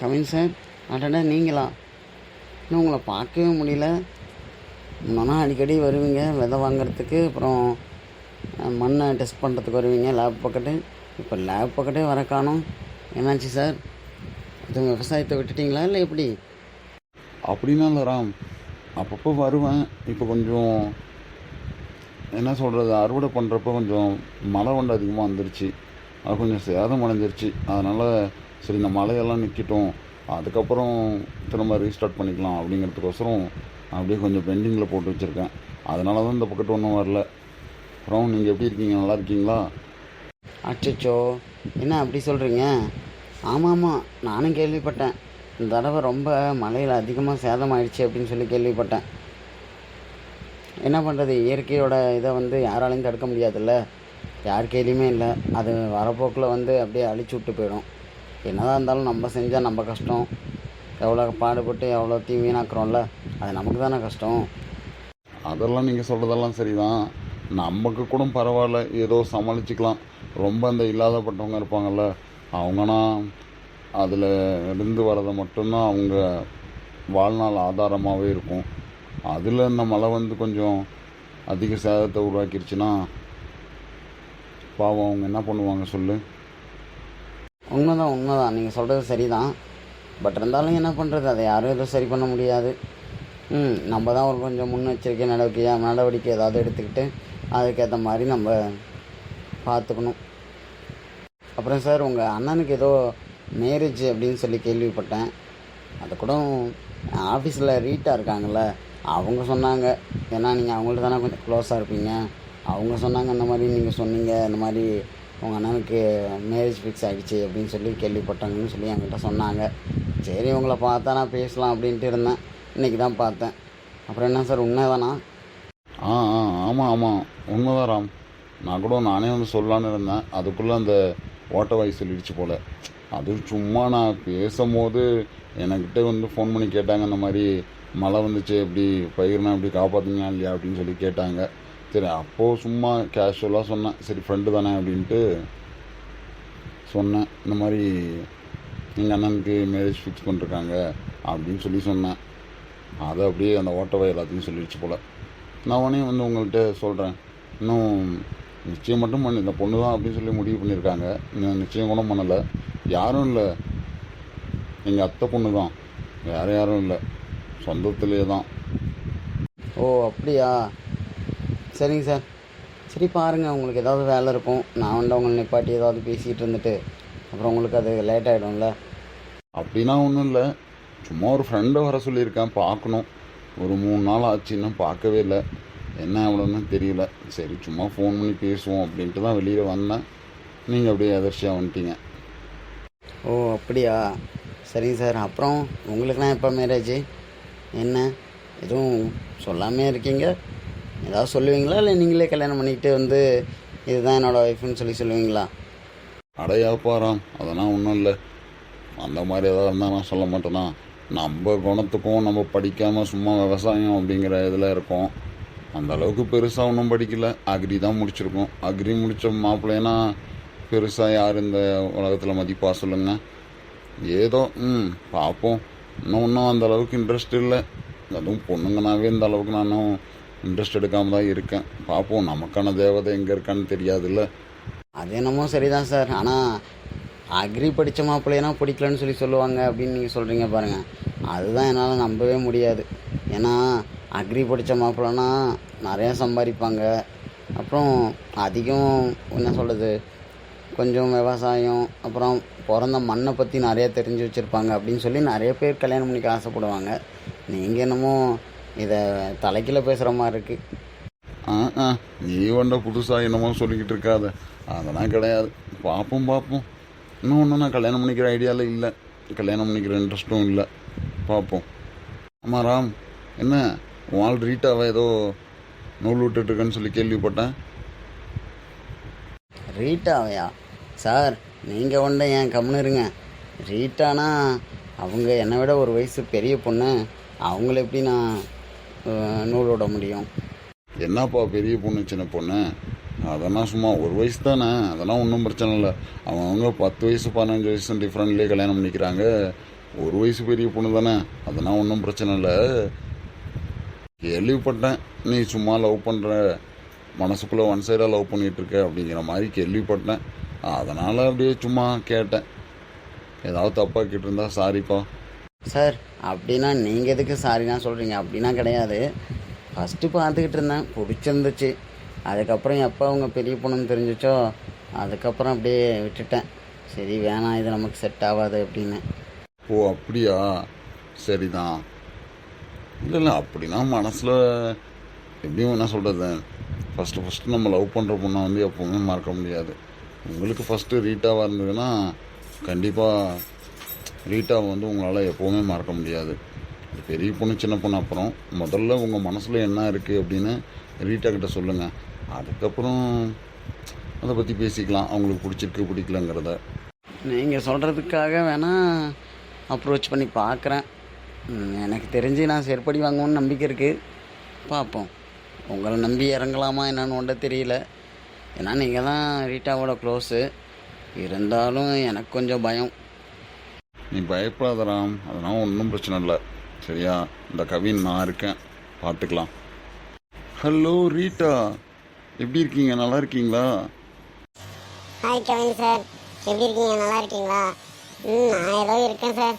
Kavin sir அடடா நீங்களா? இன்னும் உங்களை பார்க்கவே முடியல. முன்னா அடிக்கடி வருவீங்க விதை வாங்குறதுக்கு அப்புறம் மண்ணை டெஸ்ட் பண்ணுறதுக்கு வருவீங்க லேப் பக்கெட்டு இப்போ லேப் பக்கெட்டே வர காணோம் என்னாச்சு சார்? இது விவசாயத்தை விட்டுட்டீங்களா இல்லை எப்படி? அப்படின்னா இல்லை ராம். அப்பப்போ வருவேன். இப்போ கொஞ்சம் என்ன சொல்கிறது அறுவடை பண்ணுறப்ப கொஞ்சம் மழை வண்டு அதிகமாக வந்துருச்சு. அது கொஞ்சம் சேதம் அடைஞ்சிருச்சு. அதனால் சரி இந்த மழையெல்லாம் நிற்கட்டும் அதுக்கப்புறம் திரும்ப ரீஸ்டார்ட் பண்ணிக்கலாம் அப்படிங்கிறதுக்கோசரம் அப்படியே கொஞ்சம் பெண்டிங்கில் போட்டு வச்சுருக்கேன். அதனால தான் இந்த பக்கத்து ஒன்றும் வரல. அப்புறம் நீங்கள் எப்படி இருக்கீங்க? நல்லா இருக்கீங்களா? அச்சச்சோ என்ன அப்படி சொல்கிறீங்க ஆமாம் ஆமாம் நானும் கேள்விப்பட்டேன். இந்த தடவை ரொம்ப மழையில் அதிகமாக சேதமாயிடுச்சு அப்படின்னு சொல்லி கேள்விப்பட்டேன். என்ன பண்ணுறது இயற்கையோட இதை வந்து யாராலையும் தடுக்க முடியாதுல்ல? யார் கையிலையுமே இல்லை. அது வரப்போக்கில் வந்து அப்படியே அழிச்சு விட்டு போயிடும். என்னதான் இருந்தாலும் நம்ம செஞ்சால் நம்ம கஷ்டம். எவ்வளோ பாடுபட்டு எவ்வளோ தீ வீணாக்குறோம்ல அது நமக்கு தானே கஷ்டம். அதெல்லாம் நீங்கள் சொல்கிறதெல்லாம் சரிதான். நமக்கு கூட பரவாயில்ல ஏதோ சமாளிச்சுக்கலாம். ரொம்ப அந்த இல்லாதப்பட்டவங்க இருப்பாங்கல்ல அவங்கன்னா அதில் இருந்து வர்றதை மட்டும்தான் அவங்க வாழ்நாள் ஆதாரமாகவே இருக்கும். அதில் இந்த மழை வந்து கொஞ்சம் அதிக சேதத்தை உருவாக்கிருச்சுன்னா பாவம் அவங்க என்ன பண்ணுவாங்க சொல்லு? உண்மைதான் உண்மைதான். நீங்கள் சொல்கிறது சரிதான். பட் இருந்தாலும் என்ன பண்ணுறது அதை யாரும் எதுவும் சரி பண்ண முடியாது. ம் நம்ம தான் ஒரு கொஞ்சம் முன்னெச்சரிக்கை நடவடிக்கையாக நடவடிக்கை ஏதாவது எடுத்துக்கிட்டு அதுக்கேற்ற மாதிரி நம்ம பார்த்துக்கணும். அப்புறம் சார் உங்கள் அண்ணனுக்கு ஏதோ மேரேஜ் அப்படின்னு சொல்லி கேள்விப்பட்டேன். அது கூட ஆஃபீஸில் ரீட்டாக இருக்காங்கள அவங்க சொன்னாங்க. ஏன்னா நீங்கள் அவங்கள்ட்ட தானே கொஞ்சம் க்ளோஸாக இருப்பீங்க. அவங்க சொன்னாங்க இந்த மாதிரி நீங்கள் சொன்னீங்க இந்த மாதிரி உங்கள் அண்ணனுக்கு மேரேஜ் ஃபிக்ஸ் ஆகிடுச்சு அப்படின்னு சொல்லி கேள்விப்பட்டாங்கன்னு சொல்லி என்கிட்ட சொன்னாங்க. சரி உங்களை பார்த்தா நான் பேசலாம் அப்படின்ட்டு இருந்தேன். இன்றைக்கி தான் பார்த்தேன். அப்புறம் என்ன சார் உண்மைதானா? ஆ ஆ ஆமாம் ஆமாம் உண்மைதான் ராம். நான் கூட நானே வந்து சொல்லலான்னு இருந்தேன். அதுக்குள்ளே அந்த ஓட்ட வாய் சொல்லிடுச்சு போல். அது சும்மா நான் பேசும்போது என்கிட்ட வந்து ஃபோன் பண்ணி கேட்டாங்க இந்த மாதிரி மழை வந்துச்சு எப்படி பயிர்னா எப்படி காப்பாற்றுங்க இல்லையா அப்படின்னு சொல்லி கேட்டாங்க. சரி அப்போது சும்மா கேஷுவலாக சொன்னேன். சரி ஃப்ரெண்டு தானே அப்படின்ட்டு சொன்னேன். இந்த மாதிரி எங்கள் அண்ணனுக்கு மேரேஜ் ஃபிக்ஸ் பண்ணிருக்காங்க அப்படின்னு சொல்லி சொன்னேன். அதை அப்படியே அந்த ஓட்டவை எல்லாத்தையும் சொல்லிடுச்சு போல். நான் உடனே வந்து உங்கள்கிட்ட சொல்கிறேன் இன்னும் நிச்சயம் மட்டும் பண்ணி இந்த பொண்ணு தான் அப்படின்னு சொல்லி முடிவு பண்ணியிருக்காங்க. இன்னும் நிச்சயம் கூட பண்ணலை. யாரும் இல்லை. எங்கள் அத்தை பொண்ணு தான். வேறு யாரும் இல்லை. சொந்தத்திலே தான். ஓ அப்படியா? சரிங்க சார். சரி பாருங்கள் உங்களுக்கு ஏதாவது வேலை இருக்கும். நான் வந்து உங்களை நிப்பாட்டி ஏதாவது பேசிகிட்டு இருந்துட்டு அப்புறம் உங்களுக்கு அது லேட் ஆகிடும்ல அப்படின்னா ஒன்றும் இல்லை. சும்மா ஒரு ஃப்ரெண்டை வர சொல்லியிருக்கேன். பார்க்கணும். ஒரு மூணு நாள் ஆச்சு. இன்னும் பார்க்கவே இல்லை. என்ன எவ்வளோன்னு தெரியல. சரி சும்மா ஃபோன் பண்ணி பேசுவோம் அப்படின்ட்டு தான் வெளியில் வந்தேன். நீங்கள் அப்படியே எதர்ச்சியாக வந்துட்டீங்க. ஓ அப்படியா? சரிங்க சார். அப்புறம் உங்களுக்குலாம் எப்போ மேரேஜ் என்ன? எதுவும் சொல்லாமே இருக்கீங்க? ஏதாவது சொல்லுவீங்களா? இல்லை நீங்களே கல்யாணம் பண்ணிக்கிட்டு வந்து இதுதான் என்னோட ஒய்ஃப்னு சொல்லி சொல்லுவீங்களா? அடையாப்பாராம் அதெல்லாம் ஒன்றும் இல்லை. அந்த மாதிரி ஏதாவது இருந்தால் நான் சொல்ல மாட்டேனா? நம்ம குணத்துக்கும் நம்ம படிக்காமல் சும்மா விவசாயம் அப்படிங்கிற இதில் இருக்கோம். அந்த அளவுக்கு பெருசாக ஒன்றும் படிக்கல. அக்ரி தான் முடிச்சிருக்கோம். அக்ரி முடித்த மாப்பிள்ளைனா பெருசாக யார் இந்த உலகத்தில் மதிப்பா சொல்லுங்க. ஏதோ ம் பார்ப்போம் இன்னும் ஒன்றும் அந்த அளவுக்கு இன்ட்ரெஸ்ட் இல்லை. அதுவும் பொண்ணுங்கனாவே இந்த அளவுக்கு நானும் இன்ட்ரெஸ்ட் எடுக்காமல் தான் இருக்கேன். பார்ப்போம் நமக்கான தேவதை எங்கே இருக்கான்னு தெரியாதுல்ல. அது என்னமோ சரிதான் சார். ஆனால் அக்ரி படித்த மாப்பிள்ளைனா பிடிக்கலன்னு சொல்லி சொல்லுவாங்க அப்படின்னு நீங்கள் சொல்கிறீங்க பாருங்கள் அதுதான் என்னால் நம்பவே முடியாது. ஏன்னா அக்ரி படித்த மாப்பிள்ளனா நிறையா சம்பாதிப்பாங்க. அப்புறம் அதிகம் என்ன சொல்கிறது கொஞ்சம் விவசாயம் அப்புறம் பிறந்த மண்ணை பற்றி நிறைய தெரிஞ்சு வச்சுருப்பாங்க அப்படின்னு சொல்லி நிறைய பேர் கல்யாணம் பண்ணிக்க ஆசைப்படுவாங்க. நீங்கள் என்னமோ இதை தலைக்கீழ பேசுகிற மாதிரி இருக்குது ஆ ஆ நீ ஒன்றை புதுசாக என்னமோ சொல்லிக்கிட்டு இருக்காத. அதெல்லாம் கிடையாது. பார்ப்போம் பார்ப்போம் இன்னும் ஒன்றும் நான் கல்யாணம் பண்ணிக்கிற ஐடியாவில் இல்லை. கல்யாணம் பண்ணிக்கிற இன்ட்ரெஸ்ட்டும் இல்லை. பார்ப்போம் ஆமாம் ராம் என்ன? ஆள் ரீட்டாவை ஏதோ நூல் விட்டுட்ருக்கேன்னு சொல்லி கேள்விப்பட்டேன். ரீட்டாவையா? சார் நீங்கள் ஒன்றை ஏன் கம்முன்னு இருங்க. ரீட்டானா அவங்க என்னை விட ஒரு வயசு பெரிய பொண்ணு. அவங்கள எப்படி நான் நூலோட விட முடியும். என்னப்பா பெரிய பொண்ணு சின்ன பொண்ணு? அதெல்லாம் சும்மா ஒரு வயசு தானே? அதெல்லாம் ஒன்றும் பிரச்சனை இல்லை. அவங்கவுங்க பத்து வயசு பதினஞ்சு வயசு டிஃப்ரெண்ட்லேயே கல்யாணம் பண்ணிக்கிறாங்க. ஒரு வயசு பெரிய பொண்ணு தானே? அதெல்லாம் ஒன்றும் பிரச்சனை இல்லை. கேள்விப்பட்டேன். நீ சும்மா லவ் பண்ணுற மனசுக்குள்ளே ஒன் சைடாக லவ் பண்ணிகிட்ருக்க அப்படிங்கிற மாதிரி கேள்விப்பட்டேன். அதனால் அப்படியே சும்மா கேட்டேன். ஏதாவது தப்பாக கேட்டிருந்தா சாரிப்பா சார் அப்படின்னா நீங்கள் எதுக்கு சாரினா சொல்கிறீங்க அப்படின்னா கிடையாது. ஃபஸ்ட்டு பார்த்துக்கிட்டு இருந்தேன். பிடிச்சிருந்துச்சு. அதுக்கப்புறம் எப்போ அவங்க பெரிய பொண்ணுன்னு தெரிஞ்சிச்சோ அதுக்கப்புறம் அப்படியே விட்டுட்டேன். சரி வேணாம் இது நமக்கு செட் ஆகாது அப்படின்னு. ஓ அப்படியா? சரிதான். இல்லை இல்லை அப்படின்னா மனசில் எப்படியும் என்ன சொல்கிறது ஃபஸ்ட்டு ஃபஸ்ட்டு நம்ம லவ் பண்ணுற பொண்ணை வந்து எப்போவுமே மறக்க முடியாது. உங்களுக்கு ஃபஸ்ட்டு ரீட்டாவாக இருந்ததுன்னா கண்டிப்பாக ரீட்டாவை வந்து உங்களால் எப்போவுமே மறக்க முடியாது. பெரிய பொண்ணு சின்ன பொண்ணு அப்புறம் முதல்ல உங்கள் மனசில் என்ன இருக்குது அப்படின்னு ரீட்டா கிட்ட சொல்லுங்கள் அதுக்கப்புறம் அதை பற்றி பேசிக்கலாம். அவங்களுக்கு பிடிச்சிருக்கு பிடிக்கலங்கிறத. நீங்கள் சொல்கிறதுக்காக வேணால் அப்ரோச் பண்ணி பார்க்குறேன் எனக்கு தெரிஞ்சு நான் செருப்படி வாங்குவோன்னு நம்பிக்கை இருக்குது பார்ப்போம் உங்களை நம்பி இறங்கலாமா என்னன்னு ஒன்றை தெரியல. ஏன்னா நீங்கள் தான் ரீட்டாவோட க்ளோஸு இருந்தாலும் எனக்கு கொஞ்சம் பயம். நீ பயப்படாத ராம் அதெல்லாம் ஒன்றும் பிரச்சனை இல்லை. சரியா? இந்த கவின் நான் இருக்கேன். பார்த்துக்கலாம் ஹலோ ரீட்டா. எப்படி இருக்கீங்க? நல்லா இருக்கீங்களா? ஹாய் கவின் சார் எப்படி இருக்கீங்க? நல்லா இருக்கீங்களா? ம் நான் ஏதோ இருக்கேன் சார்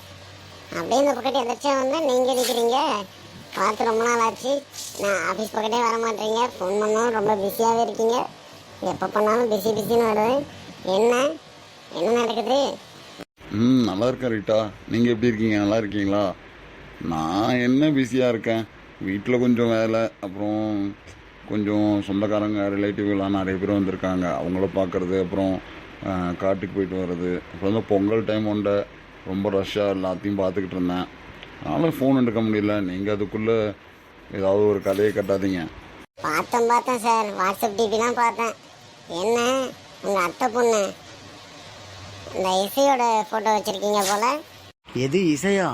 அப்படியே இந்த பக்கத்து எதாச்சும் வந்தால் நீங்கள் இருக்கிறீங்க பார்த்து ரொம்ப நாள் ஆச்சு. நான் ஆஃபீஸ் பக்கத்தே வர மாட்டேறீங்க ஃபோன் பண்ணாலும் ரொம்ப பிஸியாகவே இருக்கீங்க. எப்போ பண்ணாலும் பிஸி பிஸின்னு வருது. என்ன? என்ன நடக்குது? ம் நல்லா இருக்கேன் ரீட்டா. நீங்கள் எப்படி இருக்கீங்க? நல்லா இருக்கீங்களா? நான் என்ன பிஸியாக இருக்கேன்? வீட்டில் கொஞ்சம் வேலை அப்புறம் கொஞ்சம் சொந்தக்காரங்க ரிலேட்டிவ்லாம் நிறைய பேர் வந்திருக்காங்க. அவங்கள பார்க்குறது அப்புறம் காட்டுக்கு போயிட்டு வர்றது. அப்புறம் வந்து பொங்கல் டைம் உண்ட ரொம்ப ரஷ்ஷாக எல்லாத்தையும் பார்த்துக்கிட்டு இருந்தேன். அதனால் ஃபோன் எடுக்க முடியல. நீங்கள் அதுக்குள்ளே ஏதாவது ஒரு கதையை கட்டாதீங்க. பார்த்தேன் பார்த்தேன் சார் வாட்ஸ்அப் டிபிலாம் பார்த்தேன். என்ன? உங்கள் அத்தை பொண்ணு. இந்த இசையோட ஃபோட்டோ வச்சுருக்கீங்க போல். எது இசையா?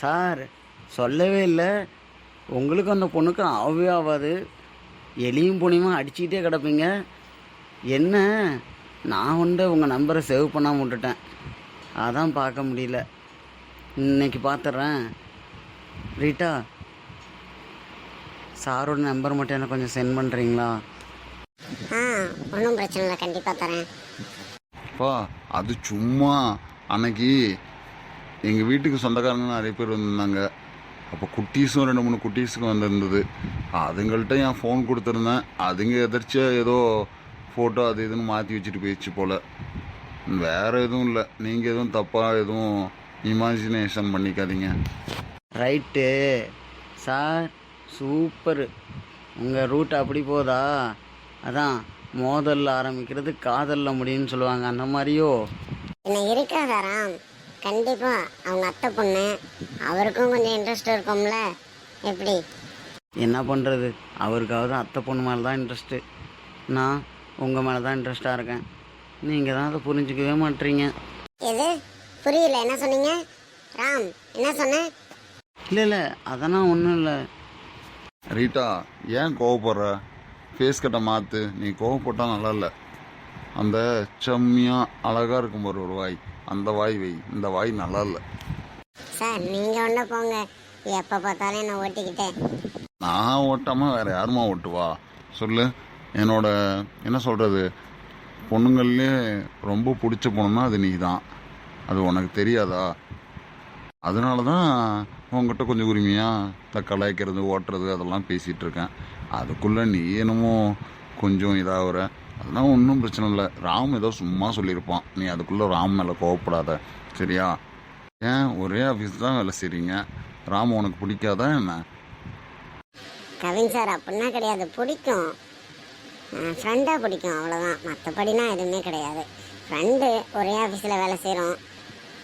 சார் சொல்லவே இல்லை. உங்களுக்கு அந்த பொண்ணுக்கு ஆகவே ஆகாது எலியும் புனியுமா அடிச்சுக்கிட்டே கிடப்பீங்க? என்ன? நான் வந்து உங்கள் நம்பரை சேவ் பண்ணாமல் விட்டுட்டேன். அதான் பார்க்க முடியல. இன்னைக்கு பார்த்துட்றேன் ரீட்டா சாரோட நம்பர் மட்டும் எனக்கு கொஞ்சம் சென்ட் பண்ணுறீங்களா ஆ ஒன்றும் பிரச்சனை இல்லை. கண்டிப்பாக தரேன். அப்பா அது சும்மா. அன்னைக்கு எங்கள் வீட்டுக்கு சொந்தக்காரங்க நிறைய பேர் வந்திருந்தாங்க. அப்போ குட்டீஸும் ரெண்டு மூணு குட்டீஸுக்கும் வந்திருந்தது. அதுங்கள்ட்ட என் ஃபோன் கொடுத்துருந்தேன். அதுங்க எதிர்ச்சியாக ஏதோ ஃபோட்டோ அது இதுன்னு மாற்றி வச்சுட்டு போயிடுச்சு போல். வேறு எதுவும் இல்லை. நீங்கள் எதுவும் தப்பாக எதுவும் இமேஜினேஷன் பண்ணிக்காதீங்க. ரைட்டு சார் சூப்பர் உங்கள் ரூட் அப்படி போதா? அதான். மோதல்ல ஆரம்பிக்கிறது காதலில் முடியும்னு சொல்லுவாங்க. அந்த மாதிரியோ? என்ன இருக்காதா ராம்? கண்டிப்பா. அவங்க அத்தை பொண்ணு. அவருக்கும் கொஞ்சம் இன்ட்ரெஸ்ட் இருக்கும்ல. எப்படி? என்ன பண்ணுறது அவருக்காவது அத்தை பொண்ணு மேலே தான் இன்ட்ரெஸ்ட்டு நான் உங்கள் மேலே தான் இன்ட்ரெஸ்ட்டாக இருக்கேன். நீங்கள் தான் அதை புரிஞ்சுக்கவே மாட்டீங்க எது? புரியல. என்ன சொன்னீங்க? ராம் என்ன சொன்ன? இல்லை இல்லை. அதெல்லாம் ஒன்றும் இல்லை. ரீட்டா ஏன் கோவப்படுற? ஃபேஸ் கட்டை மாற்று நீ கோவப்பட்டால் நல்லா இல்லை. அந்த செம்மியாக அழகாக இருக்கும் பாரு ஒரு வாய். அந்த வாய் வை. இந்த வாய் நல்லா இல்லை. சார் நீங்க ஒண்ணு போங்க. எப்ப பார்த்தாலும் என்ன ஓட்டிக்கிட்டேன் நான் ஓட்டாம வேற யாருமா ஓட்டுவா? சொல்லு. என்னோட என்ன சொல்றது? பொண்ணுங்கள்லே ரொம்ப பிடிச்ச பொண்ணுன்னா அது நீ தான் அது உனக்கு தெரியாதா? அதனால தான் உங்ககிட்ட கொஞ்சம் உரிமையாக கலாய்க்கிறது ஓட்டுறது அதெல்லாம் பேசிகிட்டு இருக்கேன். அதுக்குள்ளே நீ என்னமோ கொஞ்சம் இதாகிற. அதெல்லாம் ஒன்றும் பிரச்சனை இல்லை. ராம் ஏதோ சும்மா சொல்லியிருப்பான். நீ அதுக்குள்ளே ராம் மேலே கோவப்படாத. சரியா? ஏன்? ஒரே ஆஃபீஸ் தான் வேலை செய்கிறீங்க ராம் உனக்கு பிடிக்காதா என்ன? கவின் சார் அப்படின்னா கிடையாது. பிடிக்கும். ஃப்ரெண்டாக பிடிக்கும். அவ்வளோதான் மற்றபடினா எதுவுமே கிடையாது. ஃப்ரெண்டு ஒரே ஆஃபீஸில் வேலை செய்கிறோம்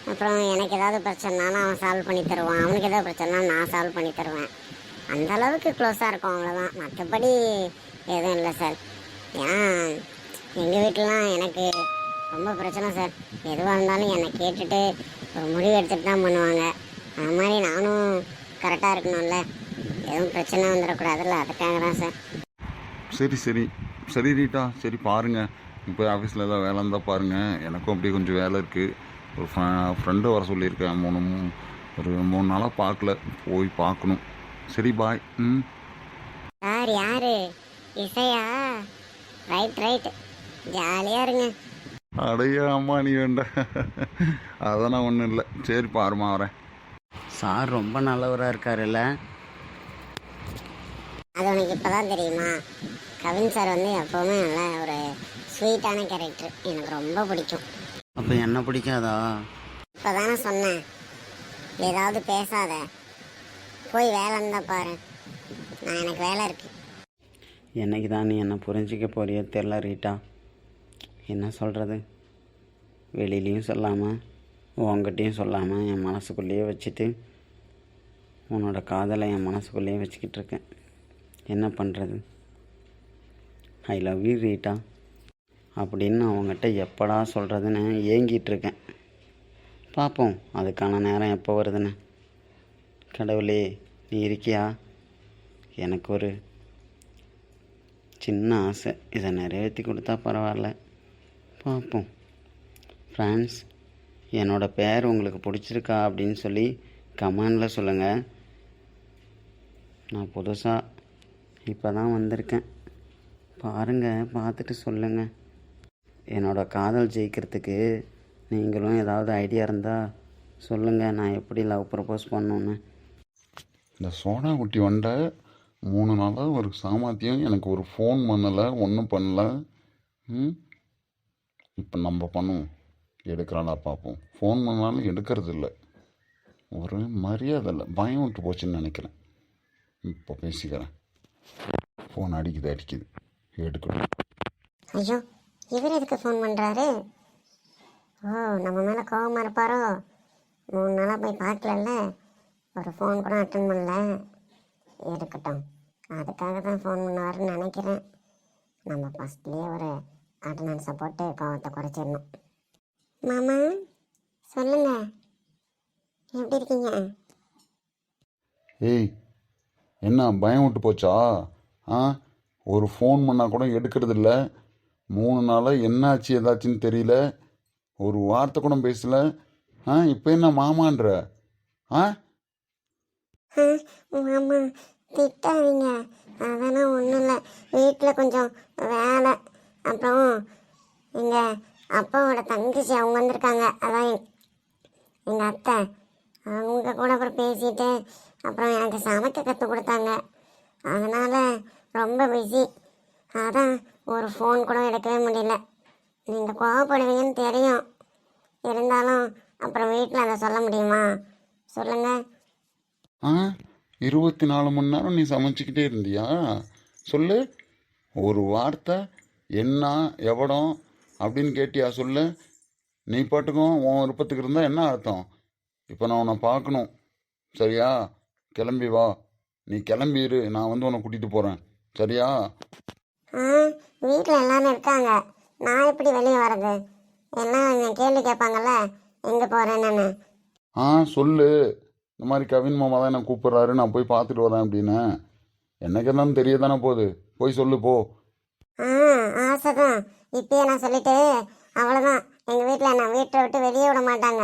அப்புறம் எனக்கு ஏதாவது பிரச்சனைனாலும் அவன் சால்வ் பண்ணி தருவான். அவனுக்கு ஏதாவது பிரச்சனைனா நான் சால்வ் பண்ணி தருவேன். அந்த அளவுக்கு க்ளோஸாக இருக்கும் அவ்வளோதான் மற்றபடி எதுவும் இல்லை சார் ஏன்னா எங்கள் வீட்டிலலாம் எனக்கு ரொம்ப பிரச்சனை சார் எதுவாக இருந்தாலும் என்னை கேட்டுட்டு ஒரு முடிவு எடுத்துகிட்டு தான் பண்ணுவாங்க. அது மாதிரி நானும் கரெக்டாக இருக்கணும்ல. எதுவும் பிரச்சனை வந்துடக்கூடாதுல்ல அதுக்காக தான் சார் சரி சரி. சரி ரீட்டா. சரி பாருங்கள் இப்போ ஆஃபீஸில் ஏதாவது வேலை இருந்தால் பாருங்கள் எனக்கும் அப்படியே கொஞ்சம் வேலை இருக்குது ஒரு ஃப்ரெண்டு வர சொல்லியிருக்கேன். மூணு ஒரு மூணு நாளாக பார்க்கல. போய் பார்க்கணும். சரி பாய் ம். சார் யாரு? இசையா? ரைட் ரைட் ஜாலியாக இருங்க. அடையா அம்மா நீ வேண்ட. அதெல்லாம் ஒன்றும் இல்லை. சரி பாருமா வரேன். சார் ரொம்ப நல்லவராக இருக்காருல்ல. அது உனக்கு இப்போ தான் தெரியுமா? கவின் சார் வந்து எப்போவுமே நல்ல ஒரு ஸ்வீட்டான கேரக்டர் எனக்கு ரொம்ப பிடிக்கும். அப்போ என்ன பிடிக்காதா? இப்போ தானே சொன்னேன். ஏதாவது பேசாத. போய் வேலை இருந்தால் பாரு. நான் எனக்கு வேலை இருக்கு. என்னைக்கு தான் நீ என்ன புரிஞ்சிக்க போறியோ தெரில ரீட்டா. என்ன சொல்கிறது வெளியிலையும் சொல்லாமல் உங்ககிட்டையும் சொல்லாமல் என் மனசுக்குள்ளேயே வச்சுட்டு உன்னோட காதலை என் மனசுக்குள்ளேயே வச்சுக்கிட்டு இருக்கேன். என்ன பண்ணுறது ஐ லவ் யூ ரீட்டா. அப்படின்னு அவங்ககிட்ட எப்படா சொல்கிறதுன்னு ஏங்கிட்டு இருக்கேன். பார்ப்போம் அதுக்கான நேரம் எப்போ வருதுன்னு. கடவுளே நீ இருக்கியா? எனக்கு ஒரு சின்ன ஆசை. இதை நிறைவேற்றி கொடுத்தா பரவாயில்ல. பார்ப்போம். ஃப்ரான்ஸ் என்னோடய பேர் உங்களுக்கு பிடிச்சிருக்கா அப்படின்னு சொல்லி கமெண்டில் சொல்லுங்கள் நான் புதுசாக இப்போ தான் வந்திருக்கேன். பாருங்கள் பார்த்துட்டு சொல்லுங்கள் என்னோடய காதல் ஜெயிக்கிறதுக்கு நீங்களும் ஏதாவது ஐடியா இருந்தால் சொல்லுங்கள் நான் எப்படி லவ் ப்ரப்போஸ் பண்ணணுன்னு இந்த சோனா குட்டி வண்ட மூணு நாளாக ஒரு சாமர்த்தியம் எனக்கு ஒரு ஃபோன் பண்ணலை ஒன்றும் பண்ணல. ம்? இப்போ நம்ம பண்ணுவோம். எடுக்கிறாளா பார்ப்போம் ஃபோன் பண்ணாலும் எடுக்கிறது இல்லை ஒரு மரியாதை இல்லை. பயம் விட்டு போச்சுன்னு நினைக்கிறேன். இப்போ பேசிக்கிறேன். ஃபோன் அடிக்குது அடிக்குது. எடுக்கணும் ஐயோ இவர் எதுக்கு ஃபோன் பண்ணுறாரு ஓ நம்ம மேலே கோவமாக இருப்பாரோ? மூணு நாளாக போய் பார்க்கலல்ல? ஒரு ஃபோன் கூட அட்டன் பண்ணல. இருக்கட்டும். அதுக்காக தான் ஃபோன் பண்ணுவார்னு நினைக்கிறேன். நம்ம ஃபஸ்ட்லேயே ஒரு அட்டண்டன்ஸை போட்டு கோவத்தை குறைச்சிடணும். மாமா சொல்லுங்க. எப்படி இருக்கீங்க? ஏய் என்ன பயம் விட்டு போச்சா? ஆ? ஒரு ஃபோன் பண்ணால் கூட எடுக்கிறது இல்லை. மூணு நாளாக என்னாச்சு ஏதாச்சுன்னு தெரியல. ஒரு வார்த்தை கூட பேசல. ஆ இப்போ என்ன மாமான்ற? ஆ, மாமா திட்டாதீங்க. அதெல்லாம் ஒன்றும் இல்லை. வீட்டில் கொஞ்சம் வேலை. அப்புறம் எங்கள் அப்பாவோட தங்கச்சி அவங்க வந்திருக்காங்க. அதான் எங்கள் அத்தை. அவங்க கூட அப்புறம் பேசிட்டு அப்புறம் எனக்கு சமைக்க கற்றுக் கொடுத்தாங்க. அதனால் ரொம்ப பிஸி அதான் ஒரு ஃபோன் கூட எடுக்கவே முடியல. நீங்கள் கோவப்படுவீங்கன்னு தெரியும். இருந்தாலும் அப்புறம் வீட்டில் அதை சொல்ல முடியுமா? சொல்லுங்கள் ஆ? இருபத்தி நாலு மணி நேரம் நீ சமைச்சிக்கிட்டே இருந்தியா? சொல்லு. ஒரு வார்த்தை என்ன எவடம் அப்படின்னு கேட்டியா? சொல்லு. நீ பாட்டுக்கும் உன் விருப்பத்துக்கு இருந்தால் என்ன அர்த்தம்? இப்போ நான் உன்னை பார்க்கணும். சரியா? கிளம்பி வா. நீ கிளம்பி இரு. நான் வந்து உன்னை கூட்டிகிட்டு போகிறேன் சரியா? ஆ வீட்டில் எல்லாரும் இருக்காங்க. நான் எப்படி வெளியே வர்றது? என்னை கேள்வி கேட்பாங்கல்ல எங்கே போகிறேன்னு ஆ சொல்லு. இந்த மாதிரி கவின் மாமா தான் என்னை கூப்பிட்றாரு நான் போய் பார்த்துட்டு வரேன் அப்படின்னு. எனக்கு என்னன்னு தெரிய தானே போகுது. போய் சொல்லு போ. ஆ ஆசை தான் இப்பயே நான் சொல்லிட்டு அவ்வளோதான் எங்கள் வீட்டில் என்னை வீட்டை விட்டு வெளியே விட மாட்டாங்க.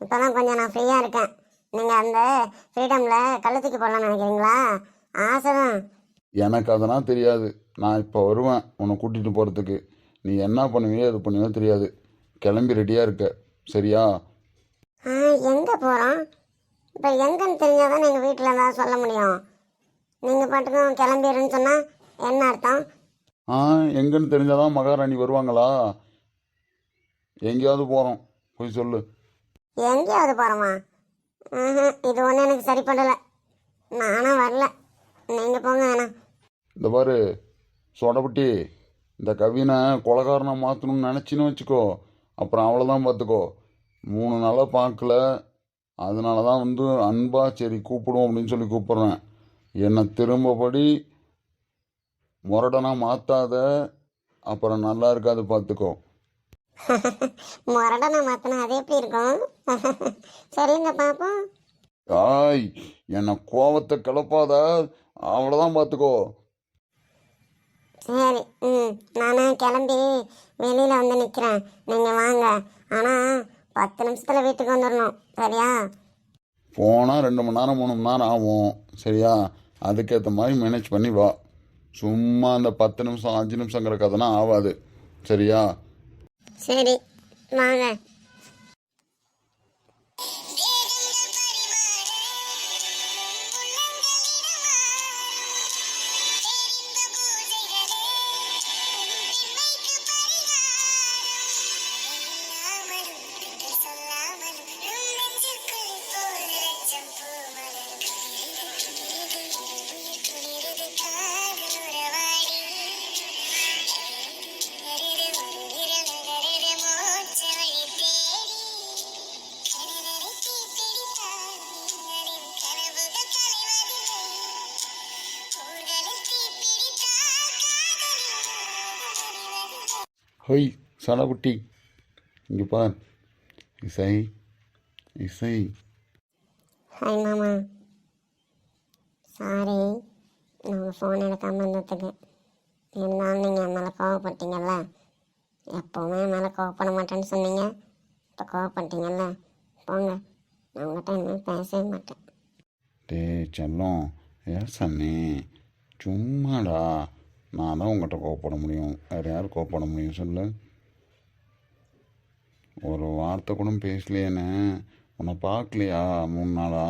இப்போ தான் கொஞ்சம் நான் ஃப்ரீயாக இருக்கேன். நீங்கள் அந்த ஃப்ரீடமில் கழுத்துக்கு போடலாம்னு நினைக்கிறீங்களா? ஆசை தான் எனக்கு அதெல்லாம் தெரியாது. நான் இப்போ வருவேன் உன்னை கூட்டிகிட்டு போகிறதுக்கு நீ என்ன பண்ணுவியோ எது பண்ணுவியோ தெரியாது. கிளம்பி ரெடியாக இருக்க. சரியா? எங்கே போகிறோம் இப்போ எங்கன்னு தெரிஞ்சால் தான் எங்கள் வீட்டில் தான் சொல்ல முடியும். நீங்கள் பாட்டுக்கும் கிளம்பிடுன்னு சொன்னால் என்ன அர்த்தம்? ஆ எங்கன்னு தெரிஞ்சாதான் மகாராணி வருவாங்களா? எங்கேயாவது போகிறோம் போய் சொல்லு. எங்கேயாவது போகிறோமா இது ஒன்றும் எனக்கு சரிப்படலை. நானும் வரல. நீங்கள் போங்க வேணாம் இந்த பாரு சொடப்பட்டி இந்த கவினை கொலகாரனை மாற்றணும்னு நினச்சின்னு வச்சுக்கோ. அப்புறம் அவ்வளோதான் பார்த்துக்கோ மூணு நாளாக பார்க்கல. அதனால தான் வந்து அன்பா சரி கூப்பிடுவோம் அப்படின்னு சொல்லி கூப்பிட்றேன். என்னை திரும்பபடி முரடனா மாற்றாத அப்புறம் நல்லா இருக்காது பார்த்துக்கோ முரடனை மாற்றினா அது எப்படி இருக்கும்? சரிங்க பார்ப்போம் ஆய் என்னை கோவத்தை கிளப்பாத அவ்வளோதான் பார்த்துக்கோ சரி ம் நானும் கிளம்பி வெளியில் வந்து நிற்கிறேன் நீங்கள் வாங்க. ஆனால் பத்து நிமிஷத்தில் வீட்டுக்கு வந்துடணும் சரியா? போனால் ரெண்டு மணி நேரம் மூணு மணி நேரம் ஆகும். சரியா? அதுக்கேற்ற மாதிரி மேனேஜ் பண்ணி வா. சும்மா அந்த பத்து நிமிஷம் அஞ்சு நிமிஷங்கிற கதைனா ஆகாது சரியா? சரி வாங்க. ஹொய் சடகுட்டி இங்கே பார். இசை இசை. ஹாய் மாமா. சாரி நான் ஃபோன் எடுக்காமல் இருந்ததுக்கு இருந்தாலும் நீங்கள் என் மேலே கோவப்பட்டீங்கல்ல? எப்போவுமே என் மேலே கோவப்பட மாட்டேன்னு சொன்னீங்க. இப்போ கோவப்பட்டீங்கல்ல? போங்க. நான் உங்கள்கிட்ட இனிமேல் பேசவே மாட்டேன். டேய் செல்லம். ஏன் சன்னி? சும்மாடா. நான் தான் உங்கள்கிட்ட கோவப்பட முடியும். வேறு யார் கோவப்பட முடியும் சொல்லு. ஒரு வார்த்தை கூட பேசலையேன்னு உன்னை பார்க்கலையா? மூணு நாளா?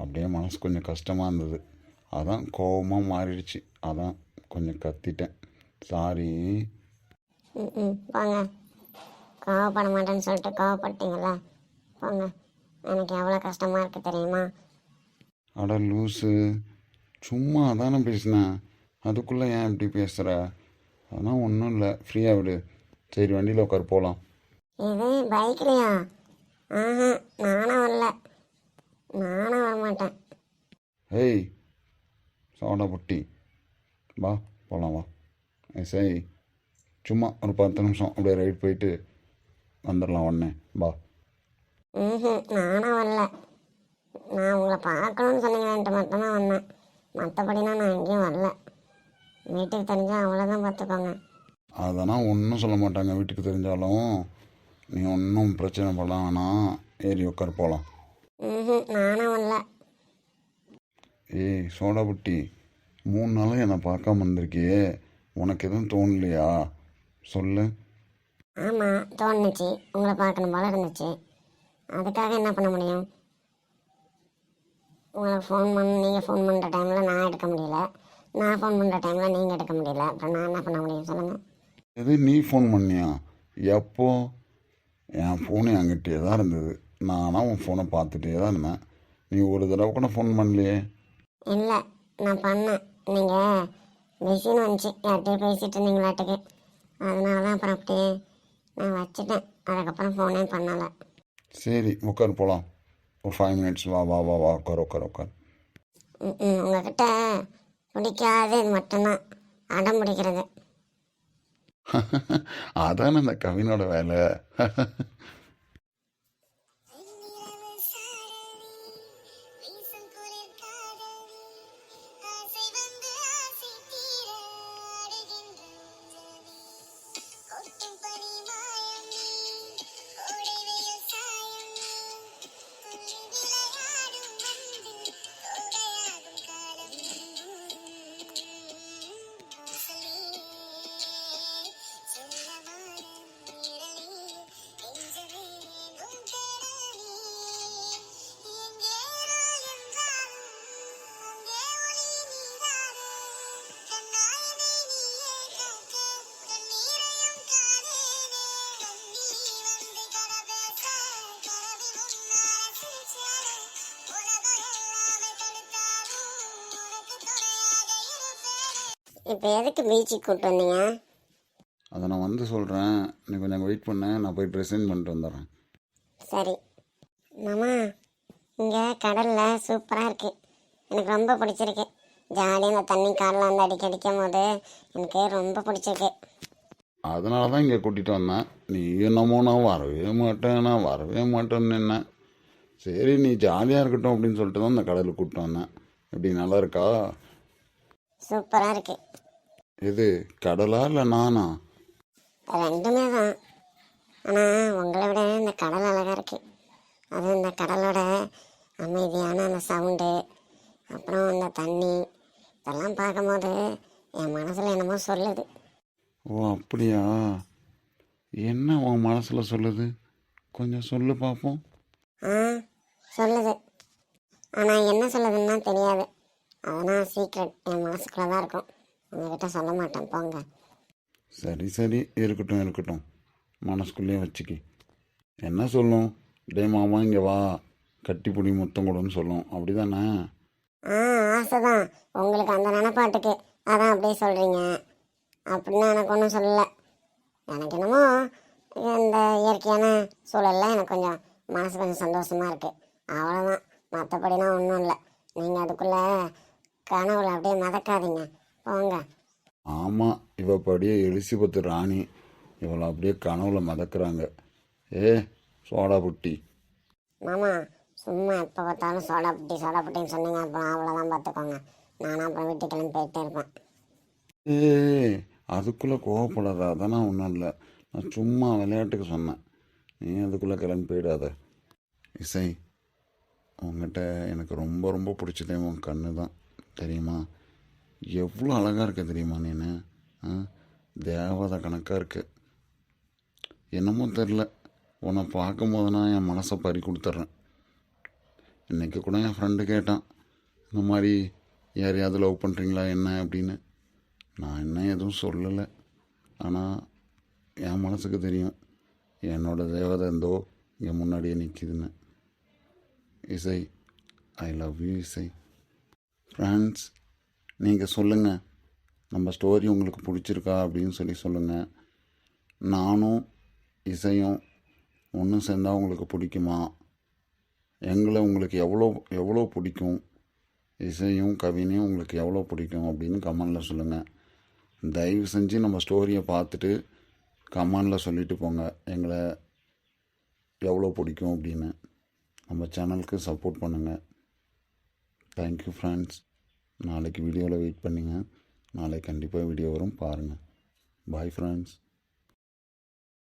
அப்படியே மனசு கொஞ்சம் கஷ்டமாக இருந்தது. அதான் கோவமாக மாறிடுச்சு. அதான் கொஞ்சம் கத்திட்டேன். சாரி ம் போங்க கோவப்பட மாட்டேன்னு சொல்லிட்டு கோவப்பட்டீங்கல்ல? போங்க எனக்கு எவ்வளோ கஷ்டமாக இருக்குது தெரியுமா? அட லூஸு சும்மா தானே பேசினேன். அதுக்குள்ளே ஏன் இப்படி பேசுகிற அதெல்லாம் ஒன்றும் இல்லை. ஃப்ரீயாக விடு. சரி வண்டியில் உட்காரு போகலாம் இது பைக்லையா? ஆஹா நானும் வரல. நானும் வர மாட்டேன் ஏய் சோடா புட்டி. வா போகலாம் வா. ஏய், சரி சும்மா ஒரு பத்து நிமிஷம் அப்படியே ரைட் போயிட்டு வந்துடலாம் உடனே. வா. ம் நானும் வரல. நான் உங்களை பார்க்கணும்னு சொன்னீங்கன்ட்டு மட்டும்தான் வந்தேன். மற்றபடினா நான் எங்கேயும் வரல. வீட்டுக்கு தெரிஞ்சால் அவ்வளோதான் பார்த்துக்கோங்க அதெல்லாம் ஒன்றும் சொல்ல மாட்டாங்க. வீட்டுக்கு தெரிஞ்சாலும் நீ ஒன்றும் பிரச்சனை பண்ண வேணாம். ஏறி உட்காரு போகலாம் ம் நானும் வரல. ஏய் சோடா புட்டி மூணு நாளும் என்னை பார்க்காம இருந்திருக்கியே. உனக்கு எதுவும் தோணலையா? சொல்லு. ஆமாம் தோணுச்சு. உங்களை பார்க்கணும் போல இருந்துச்சு. அதுக்காக என்ன பண்ண முடியும்? உங்களுக்கு ஃபோன் பண்ண நீங்கள் ஃபோன் பண்ணுற டைமில் நான் எடுக்க முடியல. நான் ஃபோன் பண்ணுற டைமில் நீங்கள் எடுக்க முடியல. அப்புறம் நான் என்ன பண்ண முடியும் சொல்லுங்கள் எது நீ ஃபோன் பண்ணியா? எப்போ? என் ஃபோனு என்கிட்டயே தான் இருந்தது. நானாக உன் ஃபோனை பார்த்துட்டே தான் இருந்தேன். நீ ஒரு தடவை கூட ஃபோன் பண்ணலையே? இல்லை நான் பண்ணேன். நீங்கள் பிஸின்னு வந்துச்சு யார்கிட்டயும் பேசிகிட்டு இருந்தீங்களாட்டுக்கு அதனால தான் அப்புறம் அப்படியே நான் வச்சுட்டேன். அதுக்கப்புறம் ஃபோனே பண்ணலை. சரி உட்கார் போகலாம் ஒரு ஃபைவ் மினிட்ஸ் வா வா வா வா உட்கார் உட்கார் உட்கார். ம் ம் உங்ககிட்ட பிடிக்காது மட்டும்தான். அடம் பிடிக்கிறது. அதானே அந்த கவினோட வேலை. இப்போ எதுக்கு பீச்சுக்கு கூப்பிட்டு வந்தீங்க? அதை நான் வந்து சொல்கிறேன் நீ கொஞ்சம் வெயிட் பண்ண. நான் போய் ட்ரெஸ்ஸிங் பண்ணிட்டு வந்துடுறேன். சரி. மாமா இங்கே கடலில் சூப்பராக இருக்குது எனக்கு ரொம்ப பிடிச்சிருக்கு. ஜாலியாக இந்த தண்ணி காலில் வந்து அடிக்க அடிக்கும் போது எனக்கு ரொம்ப பிடிச்சிருக்கு. அதனால தான் இங்கே கூட்டிகிட்டு வந்தேன். நீ என்னமோ நான் வரவே மாட்டேன். நான் வரவே மாட்டேன்னு என்ன சரி நீ ஜாலியாக இருக்கட்டும் அப்படின்னு சொல்லிட்டு தான் இந்த கடலுக்கு கூப்பிட்டு வந்தேன். எப்படி நல்லா இருக்கா? சூப்பராக இருக்குது எது கடலா இல்லை நானா? ரெண்டுமே தான். ஆனால் உங்களை விட இந்த கடல் அழகாக இருக்குது அதுவும் இந்த கடலோட அமைதியான அந்த சவுண்டு அப்புறம் அந்த தண்ணி இதெல்லாம் பார்க்கும்போது என் மனசில் என்னமோ சொல்லுது. ஓ அப்படியா? என்ன உன் மனசில் சொல்லுது? கொஞ்சம் சொல்லு பார்ப்போம் ஆ சொல்லுது. ஆனால் என்ன சொல்லுதுன்னா தெரியாது. அதெல்லாம் சீக்ரெட் என் மனசுக்குள்ளே தான் இருக்கும். உங்ககிட்ட சொல்ல மாட்டேன் போங்க. சரி சரி. இருக்கட்டும் இருக்கட்டும். மனசுக்குள்ளேயே வச்சுக்கி. என்ன சொல்லும்? டே மாமா இங்கே வா. கட்டிப்பிடி முத்தம் கொடுன்னு சொல்லும். அப்படி தானே ஆ ஆசை தான் உங்களுக்கு அந்த நினப்பாட்டுக்கு அதான் அப்படியே சொல்கிறீங்க அப்படின்னு எனக்கு ஒன்றும் சொல்லலை. எனக்கு என்னமோ இந்த இயற்கையான சூழலில் எனக்கு கொஞ்சம் மனசு கொஞ்சம் சந்தோஷமாக இருக்குது அவ்வளோதான் மற்றபடினா ஒன்றும் இல்லை. நீங்கள் அதுக்குள்ளே கனவுல அப்படியே மதக்காதீங்க. போங்க ஆமாம் இவ படியே எலிசபெத் ராணி இவளை அப்படியே கனவுல மதக்குறாங்க. ஏ சோடா புட்டி. மாமா சும்மா எப்போ பார்த்தாலும் சோடா புட்டி சோடா புட்டின்னு சொன்னீங்க அப்புறம் அவ்வளோதான் பார்த்துக்கோங்க. நானும் அப்புறம் வீட்டுக்கு கிளம்பி போயிட்டே இருப்பேன். ஏய் அதுக்குள்ளே கோவப்படாத அதெல்லாம் ஒன்றும் இல்லை. நான் சும்மா விளையாட்டுக்கு சொன்னேன். நீ அதுக்குள்ளே கிளம்பி போயிடாத. இசை உங்ககிட்ட எனக்கு ரொம்ப ரொம்ப பிடிச்சதே உன் கண்ணு தான் தெரியுமா? எவ்வளோ அழகாக இருக்க தெரியுமா நீனு? தேவதை கணக்காக இருக்கு. என்னமோ தெரில உன்னை பார்க்கும் நான் என் மனசை பறி கொடுத்துட்றேன். இன்றைக்கி கூட என் ஃப்ரெண்டு கேட்டான் இந்த மாதிரி யாரையாவது லவ் பண்ணுறீங்களா என்ன? அப்படின்னு. நான் என்ன எதுவும் சொல்லலை. ஆனால் என் மனசுக்கு தெரியும் என்னோட தேவதை எந்தோ இங்கே முன்னாடியே நிற்கிதுன்னு Isai I love you Isai. Friends நீங்கள் சொல்லுங்கள் நம்ம ஸ்டோரி உங்களுக்கு பிடிச்சிருக்கா அப்படின்னு சொல்லி சொல்லுங்கள் நானும் இசையும் ஒன்று சேர்ந்தா உங்களுக்கு பிடிக்குமா? எங்களை உங்களுக்கு எவ்வளோ எவ்வளோ பிடிக்கும்? இசையும் கவினையும் உங்களுக்கு எவ்வளோ பிடிக்கும் அப்படின்னு கமெண்டில் சொல்லுங்கள் தயவு செஞ்சு நம்ம ஸ்டோரியை பார்த்துட்டு கமெண்டில் சொல்லிட்டு போங்க. எங்களை எவ்வளோ பிடிக்கும் அப்படின்னு. நம்ம சேனலுக்கு சப்போர்ட் பண்ணுங்கள் தேங்க்யூ ஃப்ரெண்ட்ஸ் நாளைக்கு வீடியோவில் வெயிட் பண்ணுங்க. நாளைக்கு கண்டிப்பாக வீடியோ வரும். பாருங்கள் பாய் ஃப்ரெண்ட்ஸ்